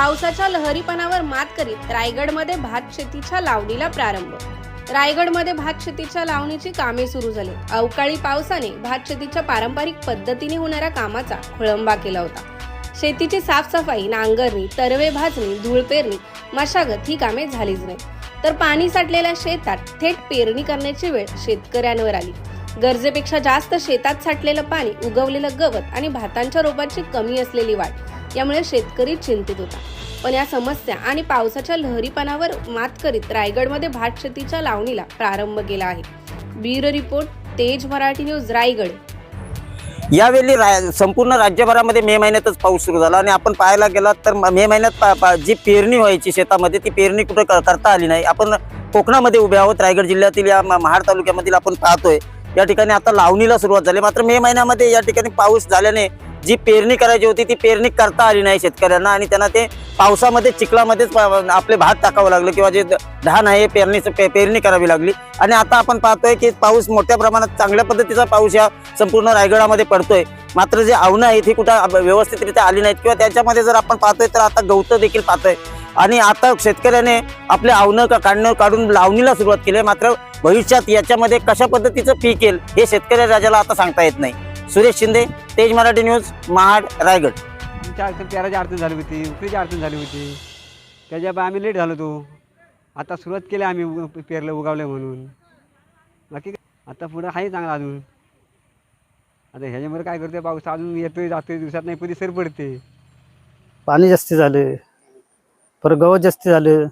पावसाच्या लहरीपणावर मात करीत रायगडमध्ये भात शेतीच्या लावणीला प्रारंभ. रायगडमध्ये भात शेतीच्या लावणीची कामे सुरू झाली. अवकाळी पावसाने भात शेतीच्या पारंपरिक पद्धतीने होणाऱ्या कामाचा खोळंबा केला होता. शेतीची साफसफाई नांगरणी तरवे भाजणी धूळ पेरणी मशागत ही कामे झालीच नाही तर पाणी साठलेल्या शेतात थेट पेरणी करण्याची वेळ शेतकऱ्यांवर आली. गरजेपेक्षा जास्त शेतात साठलेलं पाणी उगवलेलं गवत आणि भातांच्या रोपांची कमी असलेली वाढ यामुळे शेतकरी चिंतित होता. पण या समस्या आणि पावसाच्या लहरीपणावर मात करीत रायगडमध्ये भात शेतीच्या लावणीला प्रारंभ केला आहे. ब्युरो रिपोर्ट तेज मराठी न्यूज रायगड. यावेळी रा संपूर्ण राज्यभरामध्ये मे महिन्यातच पाऊस सुरू झाला आणि आपण पाहायला गेलात तर मे महिन्यात पा- पा- जी पेरणी व्हायची शेतामध्ये ती पेरणी कुठं करता आली नाही. आपण कोकणामध्ये उभे आहोत रायगड जिल्ह्यातील या महाड तालुक्यामधील आपण पाहतोय. या ठिकाणी आता लावणीला सुरुवात झाली. मात्र मे महिन्यामध्ये या ठिकाणी पाऊस झाल्याने जी पेरणी करायची होती ती पेरणी करता आली नाही शेतकऱ्यांना आणि त्यांना ते पावसामध्ये चिखलामध्येच आपले भात टाकावं लागलं किंवा जे धान आहे पेरणीचं पे पेरणी करावी लागली. आणि आता आपण पाहतोय की पाऊस मोठ्या प्रमाणात चांगल्या पद्धतीचा पाऊस या संपूर्ण रायगडामध्ये पडतोय. मात्र जे आव्हानं आहेत ही कुठं व्यवस्थितरित्या आली नाहीत किंवा त्याच्यामध्ये जर आपण पाहतोय तर आता गवतं देखील पाहतोय. आणि आता शेतकऱ्याने आपले आव्हानं का- काढणं काढून लावणीला सुरुवात केली आहे. मात्र भविष्यात याच्यामध्ये कशा पद्धतीचं पीक येईल हे शेतकरी राजाला आता सांगता येत नाही. सुरेश शिंदे तेज मराठी न्यूज महाड रायगड. आमच्या अडचण पेराची अडचण झाली होती उकळीची अडचण झाली होती. त्याच्या आम्ही लेट झालो तो आता सुरुवात केली आम्ही उ- पेरलं उगावलं म्हणून. बाकी काय? आता पुढं आहे चांगला अजून. आता ह्याच्यामुळे काय करतोय पाऊस अजून येतोय जातोय दिवसात नाही कधी सर पडते. पाणी जास्ती झालं. परत गवत जास्त झालं.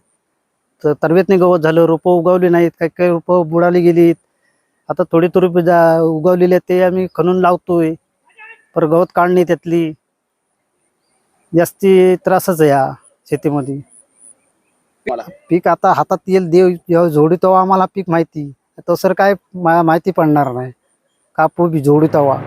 तर तरवेतने गवत झालं रोपं उगवली नाहीत काही काही रोपं बुडाली गेलीत. आता थोडी थोडी जा उगवलेली आहेत ते आम्ही खणून लावतोय. परत गवत काढणे त्यातली. जास्ती त्रासच आहे या शेतीमध्ये. पीक आता हातात येईल देव जेव्हा झोडी तेव्हा आम्हाला पीक माहिती. तसं काय माहिती पडणार नाही. कापू बी झोडी तेव्हा.